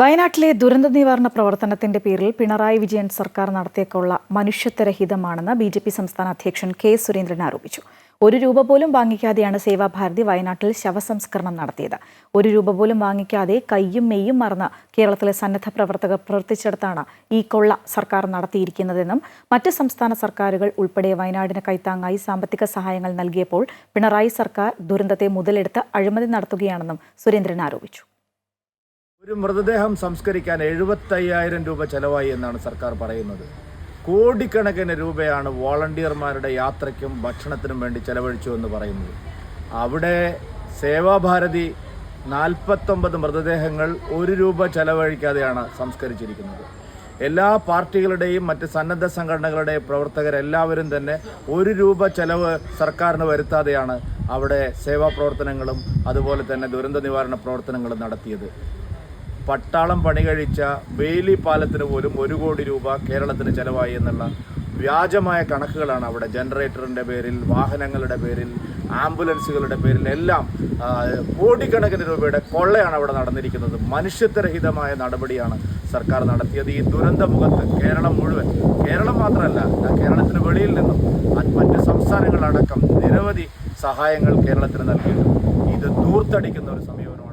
വയനാട്ടിലെ ദുരന്ത നിവാരണ പ്രവർത്തനത്തിന്റെ പേരിൽ പിണറായി വിജയൻ സർക്കാർ നടത്തിയേക്കുള്ള കൊള്ള മനുഷ്യത്വരഹിതമാണെന്ന് ബി ജെ പി സംസ്ഥാന അധ്യക്ഷൻ കെ സുരേന്ദ്രൻ ആരോപിച്ചു. ഒരു രൂപ പോലും വാങ്ങിക്കാതെയാണ് സേവാഭാരതി വയനാട്ടിൽ ശവസംസ്കരണം നടത്തിയത്. ഒരു രൂപ പോലും വാങ്ങിക്കാതെ കയ്യും മെയ്യും മറന്ന് കേരളത്തിലെ സന്നദ്ധ പ്രവർത്തകർ പ്രവർത്തിച്ചെടുത്താണ് ഈ കൊള്ള സർക്കാർ നടത്തിയിരിക്കുന്നതെന്നും മറ്റ് സംസ്ഥാന സർക്കാരുകൾ ഉൾപ്പെടെ വയനാടിന് കൈത്താങ്ങായി സാമ്പത്തിക സഹായങ്ങൾ നൽകിയപ്പോൾ പിണറായി സർക്കാർ ദുരന്തത്തെ മുതലെടുത്ത് അഴിമതി നടത്തുകയാണെന്നും സുരേന്ദ്രൻ ആരോപിച്ചു. ഒരു മൃതദേഹം സംസ്കരിക്കാൻ എഴുപത്തയ്യായിരം രൂപ ചെലവായി എന്നാണ് സർക്കാർ പറയുന്നത്. കോടിക്കണക്കിന് രൂപയാണ് വോളണ്ടിയർമാരുടെ യാത്രയ്ക്കും ഭക്ഷണത്തിനും വേണ്ടി ചെലവഴിച്ചു എന്ന് പറയുന്നത്. അവിടെ സേവാഭാരതി നാൽപ്പത്തൊമ്പത് മൃതദേഹങ്ങൾ ഒരു രൂപ ചെലവഴിക്കാതെയാണ് സംസ്കരിച്ചിരിക്കുന്നത്. എല്ലാ പാർട്ടികളുടെയും മറ്റ് സന്നദ്ധ സംഘടനകളുടെയും പ്രവർത്തകരെല്ലാവരും തന്നെ ഒരു രൂപ ചെലവ് സർക്കാരിന് വരുത്താതെയാണ് അവിടെ സേവാ പ്രവർത്തനങ്ങളും അതുപോലെ തന്നെ ദുരന്ത നിവാരണ പ്രവർത്തനങ്ങളും നടത്തിയത്. പട്ടാളം പണി കഴിച്ച പാലത്തിന് പോലും ഒരു കോടി രൂപ കേരളത്തിന് ചെലവായി എന്നുള്ള വ്യാജമായ കണക്കുകളാണ് അവിടെ ജനറേറ്ററിന്റെ പേരിൽ വാഹനങ്ങളുടെ പേരിൽ ആംബുലൻസുകളുടെ പേരിൽ എല്ലാം കോടിക്കണക്കിന് രൂപയുടെ കൊള്ളയാണ് അവിടെ നടന്നിരിക്കുന്നത്. മനുഷ്യത്വരഹിതമായ നടപടിയാണ് സർക്കാർ നടത്തിയത്. ഈ ദുരന്തമുഖത്ത് കേരളം മുഴുവൻ കേരളം മാത്രമല്ല കേരളത്തിന് വെളിയിൽ നിന്നും മറ്റ് സംസ്ഥാനങ്ങളടക്കം നിരവധി സഹായങ്ങൾ കേരളത്തിന് നൽകിയിട്ടുണ്ട്. ഇത് ദൂർത്തടിക്കുന്ന ഒരു സമീപനമാണ്.